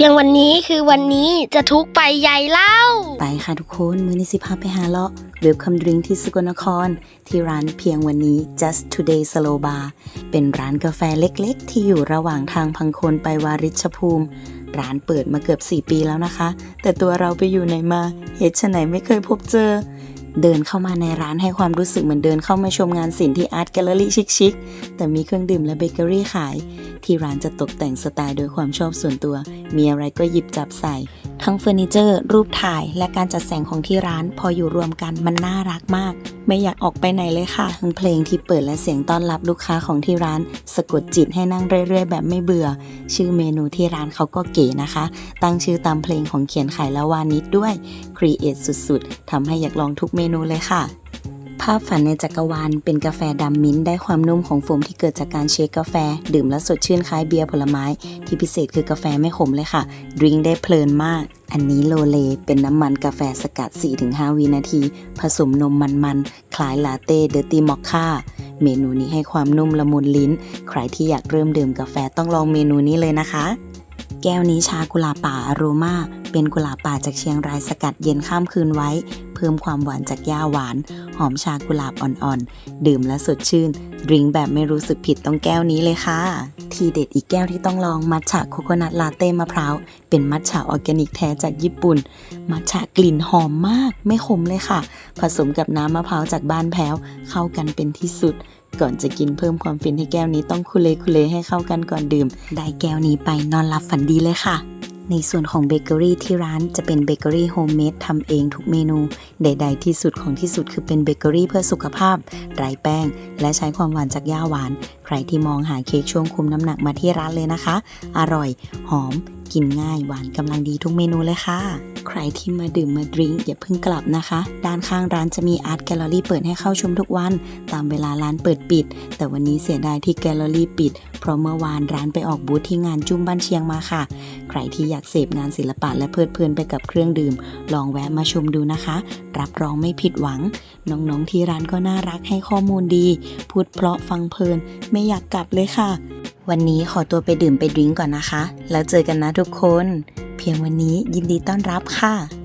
พียงวันนี้คือวันนี้จะทุกไปใหญ่เล่า ไปค่ะทุกคน มือนี้สิพาไปหาเลาะ Welcome Drink ที่สกลนคร ที่ร้านเพียงวันนี้ Just Today Slow Bar เป็นร้านกาแฟเล็กๆ ที่อยู่ระหว่างทางพังโคนไปวาริชภูมิ ร้านเปิดมาเกือบ 4 ปีแล้วนะคะ แต่ตัวเราไปอยู่ไหนมา เหตุไฉนไม่เคยพบเจอ เดินเข้ามาในร้านให้ความรู้สึกเหมือนเดินเข้ามาชมงานศิลป์ที่อาร์ตแกลเลอรี่ชิคๆแต่มีเครื่องดื่มและเบเกอรี่ขาย ที่ร้านจะตกแต่งสไตล์โดยความชอบส่วนตัว มีอะไรก็หยิบจับใส่ ทั้งเฟอร์นิเจอร์รูปถ่ายและการจัดแสงของที่ร้าน พออยู่รวมกันมันน่ารักมาก ไม่อยากออกไปไหนเลยค่ะทั้งเพลงที่เปิดและเสียงต้อนรับลูกค้าของที่ร้าน สะกดจิตให้นั่งเรื่อยๆ แบบไม่เบื่อ ชื่อเมนูที่ร้านเขาก็เก๋นะคะ ตั้งชื่อตามเพลงของเขียนขายละวานิดด้วยครีเอทสุดๆทำให้อยากลองทุกเมนูเลยค่ะาพฝันในจักรวาลเป็นกาแฟดำมิ้นท์ได้ความนุ่มของโฟมที่เกิดจากการเชคกาแฟ ดื่มแล้วสดชื่นคล้ายเบียร์ผลไม้ ที่พิเศษคือกาแฟไม่ขมเลยค่ะดริงได้เพลินมาก อันนี้โลเล เป็นน้ำมันกาแฟสกัด 4-5 วินาที ผสมนมมันๆ คล้ายลาเต้เดอร์ตี้มอคค่าเมนูนี้ให้ความนุ่มละมุนลิ้น ใครที่อยากเริ่มดื่มกาแฟต้องลองเมนูนี้เลยนะคะ แก้วนี้ชากุลาป่าอโรมา เป็นกุหลาบป่าจากเชียงรายสกัดเย็นข้ามคืนไว้ เพิ่มความหวานจากย่าหวาน หอมชากุหลาบอ่อนๆ ดื่มและสดชื่นดริงแบบไม่รู้สึกผิดต้องแก้วนี้เลยค่ะ ทีเด็ดอีกแก้วที่ต้องลองมัทฉะโคโคนัทลาเต้มะพร้าว เป็นมัทฉะออร์แกนิกแท้จากญี่ปุ่น มัทฉะกลิ่นหอมมาก ไม่ขมเลยค่ะ ผสมกับน้ำมะพร้าวจากบ้านแพ้ว เข้ากันเป็นที่สุดก่อนจะกินเพิ่มความฟินให้แก้วนี้ต้องคุเลคุเลให้เข้ากันก่อนดื่ม ได้แก้วนี้ไปนอนหลับฝันดีเลยค่ะ ในส่วนของเบเกอรี่ที่ร้านจะเป็นเบเกอรี่โฮมเมดทำเองทุกเมนูใดๆที่สุดของที่สุดคือเป็นเบเกอรี่เพื่อสุขภาพไร้แป้ง และใช้ความหวานจากย่าหวาน ใครที่มองหาเค้กช่วงคุมน้ำหนักมาที่ร้านเลยนะคะ อร่อย หอม กินง่ายหวานกำลังดีทุกเมนูเลยค่ะ ใครที่มาดื่มมาดริงก์อย่าเพิ่งกลับนะคะ ด้านข้างร้านจะมีอาร์ตแกลเลอรี่เปิดให้เข้าชมทุกวัน ตามเวลาร้านเปิดปิด แต่วันนี้เสียดายที่แกลเลอรี่ปิด เพราะเมื่อวานร้านไปออกบูธที่งานจุ้มบ้านเชียงมาค่ะ ใครที่อยากเสพงานศิลปะและเพลิดเพลินไปกับเครื่องดื่ม ลองแวะมาชมดูนะคะ รับรองไม่ผิดหวัง น้องๆที่ร้านก็น่ารักให้ข้อมูลดี พูดเพราะฟังเพลิน ไม่อยากกลับเลยค่ะ วันนี้ขอตัวไปดื่มไปดริงก่อนนะคะ แล้วเจอกันนะทุกคน เพียงวันนี้ยินดีต้อนรับค่ะ